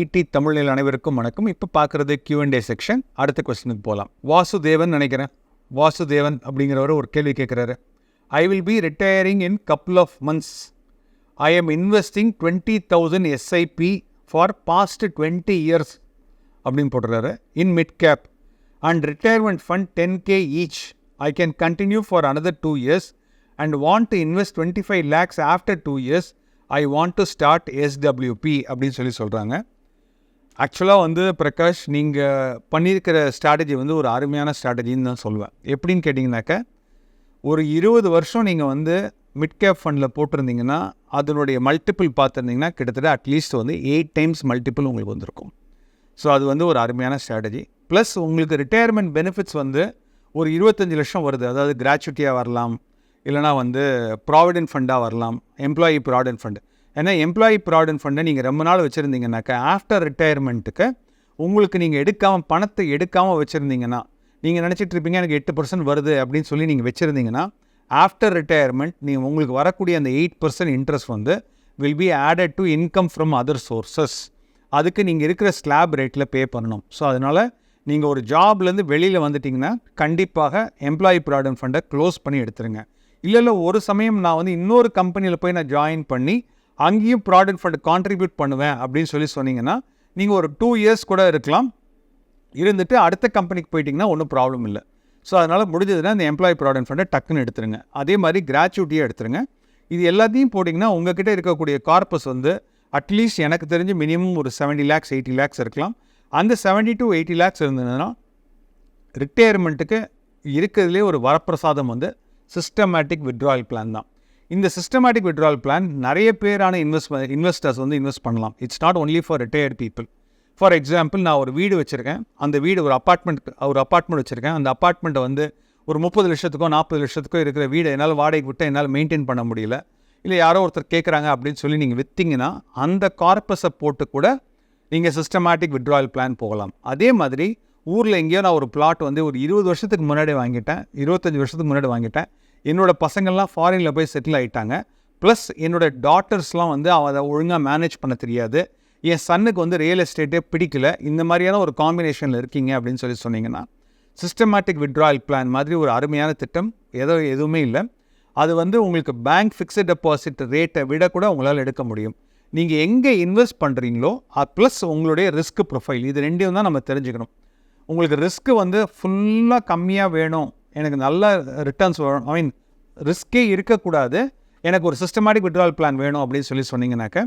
இடி தமிழில் அனைவருக்கும் வணக்கம். இப்போ பார்க்குறது கியூஎன்டே செக்ஷன் அடுத்த கொஸ்டினுக்கு போகலாம் வாசுதேவன் நினைக்கிறேன். வாசுதேவன் அப்படிங்கிறவர் ஒரு கேள்வி கேட்குறாரு I will be retiring in couple of months I am investing twenty thousand SIP for past twenty years அப்படின்னு போட்டுறாரு. In mid cap and retirement fund ten K each I can continue for another two years and want to invest twenty five lakhs after two years I want to start SWP அப்படின்னு சொல்லி சொல்கிறாங்க ஆக்சுவலாக வந்து பிரகாஷ் நீங்கள் பண்ணியிருக்கிற strategy வந்து ஒரு அருமையான ஸ்ட்ராட்டஜின்னு தான் சொல்லுவேன். எப்படின்னு கேட்டிங்கனாக்க ஒரு இருபது வருஷம் நீங்கள் வந்து மிட் கேப் ஃபண்டில் போட்டிருந்தீங்கன்னா அதனுடைய மல்டிபிள் பார்த்துருந்தீங்கன்னா கிட்டத்தட்ட அட்லீஸ்ட் வந்து எயிட் டைம்ஸ் மல்டிபிள் உங்களுக்கு வந்திருக்கும். ஸோ அது வந்து ஒரு அருமையான ஸ்ட்ராட்டஜி ப்ளஸ் உங்களுக்கு ரிட்டையர்மெண்ட் பெனிஃபிட்ஸ் வந்து ஒரு இருபத்தஞ்சி லட்சம் வருது. அதாவது கிராச்சுவிட்டியாக வரலாம் இல்லைனா வந்து ப்ராவிடென்ட் ஃபண்டாக வரலாம் எம்ப்ளாயி ப்ராவிடென்ட் ஃபண்டு ஏன்னா எம்ப்ளாயி ப்ராவிடன்ட் ஃபண்டை நீங்கள் ரொம்ப நாள் வச்சுருந்தீங்கன்னாக்கா ஆஃப்டர் ரிட்டையர்மெண்ட்டுக்கு உங்களுக்கு நீங்கள் எடுக்காமல் பணத்தை எடுக்காமல் வச்சுருந்தீங்கன்னா நீங்கள் நினச்சிட்டு இருப்பீங்க எனக்கு எட்டு பர்சன்ட் வருது அப்படின்னு சொல்லி நீங்கள் வச்சுருந்தீங்கன்னா ஆஃப்டர் ரிட்டையர்மெண்ட் நீங்கள் உங்களுக்கு வரக்கூடிய அந்த எயிட் பர்சன்ட் இன்ட்ரெஸ்ட் வந்து will be added to income from other sources அதுக்கு நீங்கள் இருக்கிற ஸ்லாப் ரேட்டில் பே பண்ணணும். ஸோ அதனால் நீங்கள் ஒரு ஜாப்லேருந்து வெளியில் வந்துட்டிங்கன்னா கண்டிப்பாக எம்ப்ளாயி ப்ராவிடன்ட் ஃபண்டை க்ளோஸ் பண்ணி எடுத்துருங்க. இல்லை இல்லை ஒரு சமயம் நான் வந்து இன்னொரு கம்பெனியில் போய் நான் ஜாயின் பண்ணி அங்கேயும் ப்ராடக்ட் ஃபண்ட் கான்ட்ரிபியூட் பண்ணுவேன் அப்படின்னு சொல்லி சொன்னீங்கன்னா நீங்கள் ஒரு டூ இயர்ஸ் கூட இருக்கலாம். இருந்துட்டு அடுத்த கம்பெனிக்கு போயிட்டிங்கன்னா ஒன்றும் ப்ராப்ளம் இல்லை. ஸோ அதனால் முடிஞ்சதுன்னா இந்த எம்ப்ளாயி ப்ராடக்ட் ஃபண்டை டக்குன்னு எடுத்துருங்க. அதே மாதிரி கிராச்சுவிட்டியாக எடுத்துருங்க. இது எல்லாத்தையும் போட்டிங்கன்னா உங்ககிட்ட இருக்கக்கூடிய கார்பஸ் வந்து அட்லீஸ்ட் எனக்கு தெரிஞ்சு மினிமம் ஒரு செவன்ட்டி லேக்ஸ் எயிட்டி லேக்ஸ் இருக்கலாம். அந்த செவன்ட்டி டு எயிட்டி லேக்ஸ் இருந்ததுன்னா ரிட்டையர்மெண்ட்டுக்கு இருக்கிறதுலே ஒரு வரப்பிரசாதம் வந்து சிஸ்டமேட்டிக் விட்ராயல் பிளான் தான். இந்த சிஸ்டமேட்டிக் விட்ராயல் பிளான் நிறைய பேரான இன்வெஸ்ட் இன்வெஸ்டர்ஸ் வந்து இன்வெஸ்ட் பண்ணலாம். It's not only for retired people for example நான் ஒரு வீடு வச்சுருக்கேன். அந்த வீடு ஒரு அப்பார்ட்மெண்ட் ஒரு அப்பார்ட்மெண்ட் வச்சுருக்கேன். அந்த அப்பார்ட்மெண்ட்டை வந்து ஒரு முப்பது லட்சத்துக்கோ நாற்பது லட்சத்துக்கோ இருக்கிற வீடு என்னால் வாடகைக்கு விட்டு என்னால் மெயின்டைன் பண்ண முடியல. இல்லை யாரோ ஒருத்தர் கேட்குறாங்க அப்படின்னு சொல்லி நீங்கள் விற்றீங்கன்னா அந்த கார்பஸை போட்டு கூட நீங்கள் சிஸ்டமேட்டிக் விட்ராயல் பிளான் போகலாம். அதே மாதிரி ஊரில் எங்கேயோ நான் ஒரு பிளாட் வந்து ஒரு இருபது வருஷத்துக்கு முன்னாடி வாங்கிட்டேன். இருபத்தஞ்சி வருஷத்துக்கு முன்னாடி வாங்கிட்டேன். என்னோடய பசங்கள்லாம் ஃபாரினில் போய் செட்டில் ஆகிட்டாங்க ப்ளஸ் என்னோடய டாட்டர்ஸ்லாம் வந்து அவன் அதை ஒழுங்காக மேனேஜ் பண்ண தெரியாது. என் சன்னுக்கு வந்து ரியல் எஸ்டேட்டே பிடிக்கல. இந்த மாதிரியான ஒரு காம்பினேஷனில் இருக்கீங்க அப்படின்னு சொல்லி சொன்னீங்கன்னா சிஸ்டமேட்டிக் விட்ராயல் பிளான் மாதிரி ஒரு அருமையான திட்டம். ஏதோ எதுவுமே இல்லை. அது வந்து உங்களுக்கு பேங்க் ஃபிக்ஸட் டெபாசிட் ரேட்டை விட கூட உங்களால் எடுக்க முடியும். நீங்கள் எங்கே இன்வெஸ்ட் பண்ணுறீங்களோ ப்ளஸ் உங்களுடைய ரிஸ்க் ப்ரொஃபைல் இது ரெண்டையும் தான் நம்ம தெரிஞ்சுக்கணும். உங்களுக்கு ரிஸ்க்கு வந்து ஃபுல்லாக கம்மியாக வேணும். எனக்கு நல்ல ரிட்டர்ன்ஸ் வரும். ஐ மீன் ரிஸ்க்கே இருக்கக்கூடாது. எனக்கு ஒரு சிஸ்டமேட்டிக் விட்ரால் பிளான் வேணும் அப்படின்னு சொல்லி சொன்னீங்கன்னாக்க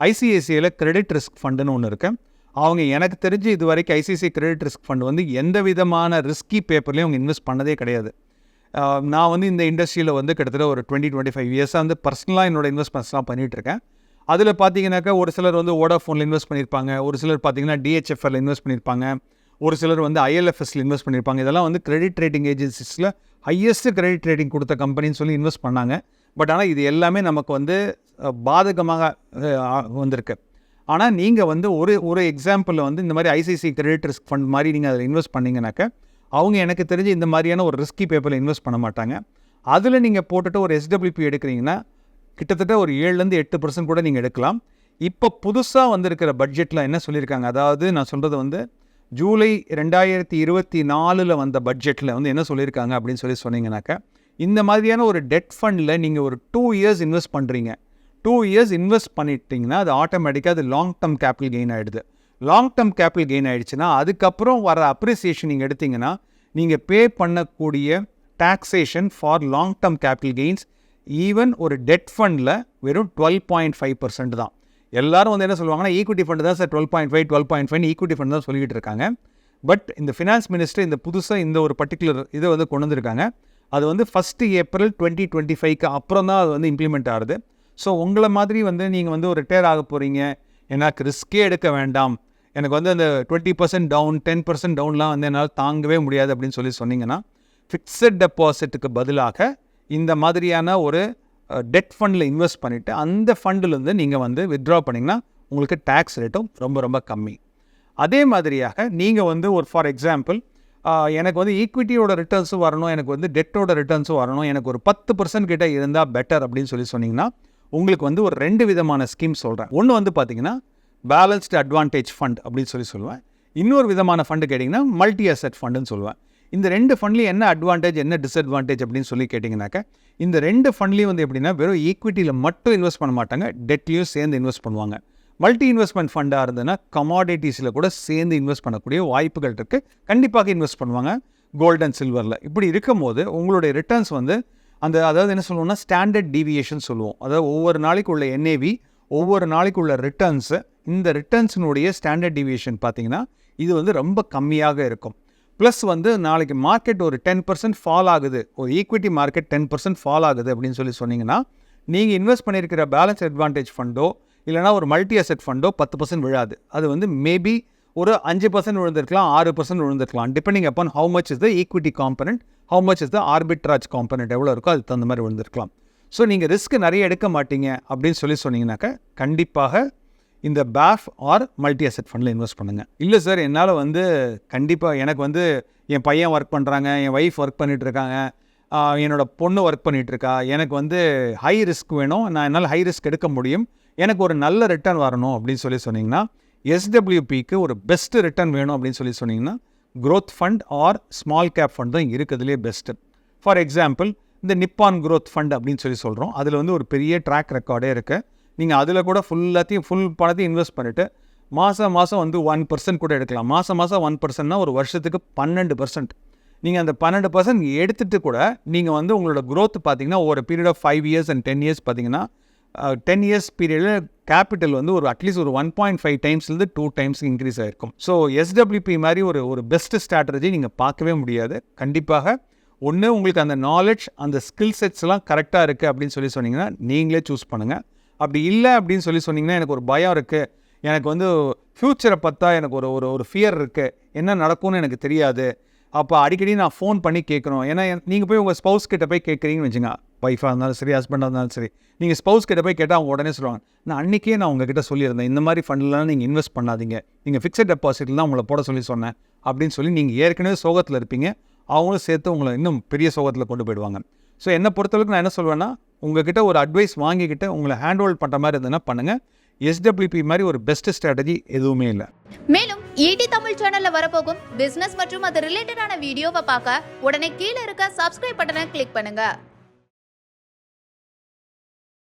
ஐசிஐசிஐயில் கிரெடிட் ரிஸ்க் ஃபண்டுன்னு ஒன்று இருக்குது அவங்க எனக்கு தெரிஞ்சு இது வரைக்கும் ஐசிசி கிரெடிட் ரிஸ்க் ஃபண்ட் வந்து எந்த விதமான ரிஸ்கி பேப்பர்லேயும் அவங்க இன்வெஸ்ட் பண்ணதே கிடையாது. நான் வந்து இந்த இண்டஸ்ட்ரியில் வந்து கிட்டத்தட்ட ஒரு டுவெண்ட்டி டுவெண்ட்டி ஃபைவ் இயர்ஸாக வந்து பர்சனலாக என்னோட இன்வெஸ்ட்மெண்ட்ஸ்லாம் பண்ணிகிட்ருக்கேன் அதில் பார்த்தீங்கன்னாக்கா ஒரு சிலர் வந்து ஓடாஃபோனில் இன்வெஸ்ட் பண்ணியிருப்பாங்க ஒரு சிலர் பார்த்தீங்கன்னா டிஹெச்எஃப்எல் இன்வெஸ்ட் பண்ணியிருப்பாங்க ஒரு சிலர் வந்து ஐஎல்எஃப்எஸ்ல இன்வெஸ்ட் பண்ணியிருப்பாங்க. இதெல்லாம் வந்து கிரெடிட் ரேட்டிங் ஏஜென்சிஸில் ஹையஸ்ட் கிரெடிட் ரேட்டிங் கொடுத்த கம்பெனின்னு சொல்லி இன்வெஸ்ட் பண்ணாங்க. பட் ஆனால் இது எல்லாமே நமக்கு வந்து பாதகமாக வந்திருக்கு. ஆனால் நீங்கள் வந்து ஒரு ஒரு எக்ஸாம்பிளில் வந்து இந்த மாதிரி ஐசிசி கிரெடிட் ரிஸ்க் ஃபண்ட் மாதிரி நீங்கள் அதில் இன்வெஸ்ட் பண்ணீங்கன்னாக்க அவங்க எனக்கு தெரிஞ்சு இந்த மாதிரியான ஒரு ரிஸ்கி பேப்பரில் இன்வெஸ்ட் பண்ண மாட்டாங்க. அதில் நீங்கள் போட்டுட்டு ஒரு எஸ்டபிள்யூபி எடுக்கிறீங்கன்னா கிட்டத்தட்ட ஒரு ஏழுலேருந்து எட்டு பர்சன்ட் கூட நீங்கள் எடுக்கலாம். இப்போ புதுசாக வந்திருக்கிற பட்ஜெட்டில் என்ன சொல்லியிருக்காங்க? அதாவது நான் சொல்கிறது வந்து ஜூலை ரெண்டாயிரத்தி இருபத்தி நாலில் வந்த பட்ஜெட்டில் வந்து என்ன சொல்லியிருக்காங்க அப்படின்னு சொல்லி சொன்னீங்கன்னாக்கா இந்த மாதிரியான ஒரு டெட் ஃபண்டில் நீங்கள் ஒரு டூ இயர்ஸ் இன்வெஸ்ட் பண்ணுறீங்க டூ இயர்ஸ் இன்வெஸ்ட் பண்ணிட்டீங்கன்னா அது ஆட்டோமேட்டிக்காக அது லாங் டர்ம் கேபிட்டல் கெயின் ஆகிடுது லாங் டேர்ம் கேபிட்டல் கெயின் ஆகிடுச்சுன்னா அதுக்கப்புறம் வர அப்ரிசியேஷன் நீங்கள் எடுத்தீங்கன்னா நீங்கள் பே பண்ணக்கூடிய taxation for long term capital gains even ஒரு டெட் ஃபண்டில் வெறும் டுவெல் பாயிண்ட் ஃபைவ் பர்சன்ட் தான். எல்லாரும் வந்து என்ன சொல்லுவாங்கன்னா ஈக்விட்டி ஃபண்ட் தான் sir twelve point five twelve point five equity fund தான் சொல்லிட்டு இருக்காங்க. பட் இந்த ஃபினான்ஸ் மினிஸ்டர் இந்த புதுசாக இந்த ஒரு பர்டிகுலர் இதை வந்து கொண்டு வந்திருக்காங்க. அது வந்து ஃபஸ்ட்டு ஏப்ரல் டுவெண்ட்டி டுவெண்ட்டி ஃபைவ்க்கு அப்புறம் தான் அது வந்து இம்ப்ளிமெண்ட் ஆகுது. ஸோ உங்களை மாதிரி வந்து நீங்கள் வந்து ஒரு ரிட்டையர் ஆக போகிறீங்க எனக்கு ரிஸ்க்கே எடுக்க வேண்டாம். எனக்கு வந்து அந்த twenty percent down ten percent டவுன்லாம் வந்து என்னால் தாங்கவே முடியாது அப்படின்னு சொல்லி சொன்னீங்கன்னா ஃபிக்ஸட் டெபாசிட்டுக்கு பதிலாக இந்த மாதிரியான ஒரு டெட் ஃபண்டில் இன்வெஸ்ட் பண்ணிவிட்டு அந்த ஃபண்டிலேருந்து நீங்கள் வந்து வித்ட்ரா பண்ணிங்கன்னா உங்களுக்கு டேக்ஸ் ரேட்டும் ரொம்ப ரொம்ப கம்மி. அதே மாதிரியாக நீங்கள் வந்து ஒரு ஃபார் எக்ஸாம்பிள் எனக்கு வந்து ஈக்விட்டியோட ரிட்டர்ன்ஸும் வரணும் எனக்கு வந்து டெட்டோட ரிட்டர்ன்ஸும் வரணும் எனக்கு ஒரு பத்து பர்சன்ட் கிட்டே இருந்தால் பெட்டர் அப்படின்னு சொல்லி சொன்னிங்கன்னா உங்களுக்கு வந்து ஒரு ரெண்டு விதமான ஸ்கீம் சொல்கிறேன் ஒன்று வந்து பார்த்திங்கன்னா பேலன்ஸ்டு அட்வான்டேஜ் ஃபண்ட் அப்படின்னு சொல்லி சொல்லுவேன். இன்னொரு விதமான ஃபண்டு கேட்டிங்கன்னா மல்டி அசெட் ஃபண்டுன்னு சொல்லுவேன். இந்த ரெண்டு ஃபண்ட்லேயும் என்ன அட்வான்டேஜ் என்ன டிஸ்அட்வான்டேஜ் அப்படின்னு சொல்லி கேட்டிங்கனாக்கா இந்த ரெண்டு ஃபண்ட்லேயும் வந்து எப்படின்னா வெறும் ஈக்விட்டியில் மட்டும் இன்வெஸ்ட் பண்ண மாட்டாங்க டெட்லேயும் சேர்ந்து இன்வெஸ்ட் பண்ணுவாங்க. மல்டி இன்வெஸ்ட்மெண்ட் ஃபண்டாக இருந்ததுன்னா கமாடிட்டிஸில் கூட சேர்ந்து இன்வெஸ்ட் பண்ணக்கூடிய வாய்ப்புகள் இருக்குது கண்டிப்பாக இன்வெஸ்ட் பண்ணுவாங்க. கோல்டன் அண்ட் சில்வரில் இப்படி இருக்கும்போது உங்களுடைய ரிட்டர்ன்ஸ் வந்து அந்த அதாவது என்ன சொல்லுவோம்னா ஸ்டாண்டர்ட் டீவியேஷன் சொல்லுவோம். அதாவது ஒவ்வொரு நாளைக்கு உள்ள என்ஏவி ஒவ்வொரு நாளைக்கு உள்ள ரிட்டர்ன்ஸு இந்த ரிட்டர்ன்ஸினுடைய ஸ்டாண்டர்ட் டீவியேஷன் பார்த்தீங்கன்னா இது வந்து ரொம்ப கம்மியாக இருக்கும். ப்ளஸ் வந்து நாளைக்கு மார்க்கெட் ஒரு டென் பர்சன்ட் ஃபால் ஆகுது. ஒரு equity market ten percent fall ஆகுது அப்படின்னு சொல்லி சொன்னீங்கன்னா நீங்கள் இன்வெஸ்ட் பண்ணியிருக்கிற பேலன்ஸ் அட்வான்டேஜ் ஃபண்டோ இல்லைனா ஒரு மல்டி அசெட் ஃபண்டோ பத்து பர்சன்ட் விழாது. அது வந்து மேபி ஒரு அஞ்சு பர்சன்ட் விழுந்திருக்கலாம் ஆறு percent விழுந்திருக்கலாம். Depending upon how much is the equity component how much is the arbitrage component எவ்வளோ இருக்கோ அதுக்கு தகுந்த மாதிரி விழுந்திருக்கலாம். ஸோ நீங்கள் ரிஸ்க் நிறைய எடுக்க மாட்டீங்க அப்படின்னு சொல்லி சொன்னீங்கன்னாக்கா கண்டிப்பாக இந்த பேஃப் ஆர் மல்டி அசெட் ஃபண்டில் இன்வெஸ்ட் பண்ணுங்கள் இல்லை சார் என்னால் வந்து கண்டிப்பாக எனக்கு வந்து என் பையன் ஒர்க் பண்ணுறாங்க என் ஒய்ஃப் ஒர்க் பண்ணிகிட்ருக்காங்க என்னோடய பொண்ணு ஒர்க் பண்ணிகிட்ருக்கா எனக்கு வந்து ஹை ரிஸ்க் வேணும் நான் என்னால் ஹை ரிஸ்க் எடுக்க முடியும் எனக்கு ஒரு நல்ல ரிட்டர்ன் வரணும் அப்படின்னு சொல்லி சொன்னிங்கன்னா எஸ்டபிள்யூபிக்கு ஒரு பெஸ்ட்டு ரிட்டர்ன் வேணும் அப்படின்னு சொல்லி சொன்னிங்கன்னா growth fund or small cap fund தான் இருக்கிறதுலே பெஸ்ட்டு ஃபார் எக்ஸாம்பிள் இந்த நிப்பான் க்ரோத் ஃபண்ட் அப்படின்னு சொல்லி சொல்கிறோம் அதில் வந்து ஒரு பெரிய ட்ராக் ரெக்கார்டே இருக்குது நீங்கள் அதில் கூட ஃபுல்லாத்தையும் ஃபுல் பணத்தையும் இன்வெஸ்ட் பண்ணிவிட்டு மாதம் மாதம் வந்து ஒன் பர்சன்ட் கூட எடுக்கலாம். மாதம் மாதம் ஒன் பர்சன்ட்னா ஒரு வருஷத்துக்கு பன்னெண்டு பர்சன்ட் நீங்கள் அந்த பன்னெண்டு பர்சன்ட் எடுத்துகிட்டு கூட நீங்கள் வந்து உங்களோட க்ரோத் பார்த்தீங்கன்னா ஒரு period of five years and ten years பார்த்தீங்கன்னா டென் இயர்ஸ் பீரியடில் கேபிட்டல் வந்து ஒரு அட்லீஸ்ட் ஒரு ஒன் பாயிண்ட் ஃபைவ் டைம்ஸ்லேருந்து டூ டைம்ஸ் இன்க்ரீஸ் ஆகிருக்கும் ஸோ எஸ்டபிள்யூபி மாதிரி ஒரு ஒரு பெஸ்ட் ஸ்ட்ராட்டஜி நீங்கள் பார்க்கவே முடியாது. கண்டிப்பாக ஒன்று உங்களுக்கு அந்த நாலேஜ் அந்த ஸ்கில் செட்ஸ்லாம் கரெக்டாக இருக்குது அப்படின்னு சொல்லி சொன்னீங்கன்னா நீங்களே சூஸ் பண்ணுங்கள் அப்படி இல்லை அப்படின்னு சொல்லி சொன்னீங்கன்னா எனக்கு ஒரு பயம் இருக்குது எனக்கு வந்து ஃப்யூச்சரை பார்த்தா எனக்கு ஒரு ஒரு ஒரு ஃபியர் இருக்குது என்ன நடக்கும்னு எனக்கு தெரியாது. அப்போ அடிக்கடி நான் ஃபோன் பண்ணி கேட்கணும். ஏன்னா நீங்கள் போய் உங்கள் ஸ்பௌஸ் கிட்ட போய் கேட்குறீங்கன்னு வச்சுங்க ஒய்ஃபாக இருந்தாலும் சரி ஹஸ்பண்டாக இருந்தாலும் சரி. நீங்கள் ஸ்பௌஸ் கிட்ட போய் கேட்டால் அவங்க உடனே சொல்லுவாங்க நான் அன்றைக்கே நான் உங்ககிட்ட சொல்லியிருந்தேன். இந்த மாதிரி ஃபண்ட்லாம் நீங்கள் இன்வெஸ்ட் பண்ணாதீங்க. நீங்கள் ஃபிக்ஸட் டெபாசிட்டில் தான் உங்களை போட சொல்லி சொன்னேன். அப்படின்னு சொல்லி நீங்கள் ஏற்கனவே சோகத்தில் இருப்பீங்க. அவங்களும் சேர்த்து உங்களை இன்னும் பெரிய சோகத்தில் கொண்டு போயிடுவாங்க. ஸோ என்னை பொறுத்தளவுக்கு நான் என்ன சொல்வேன்னா உங்ககிட்ட ஒரு அட்வைஸ் வாங்கிக்கிட்டு உங்களை ஹேண்ட் ஹோல்ட் பண்ணுற மாதிரி இருந்ததுன்னா பண்ணுங்கள் எஸ்டபிள்யூபி மாதிரி ஒரு பெஸ்ட் ஸ்ட்ராட்டஜி எதுவுமே இல்லை. மேலும் ஈடி தமிழ் சேனல்ல வரப்போகும் பிசினஸ் மற்றும் அது ரிலேட்டடான வீடியோவை பார்க்க உடனே கீழே இருக்க சப்ஸ்கிரைப் பட்டனை கிளிக் பண்ணுங்க.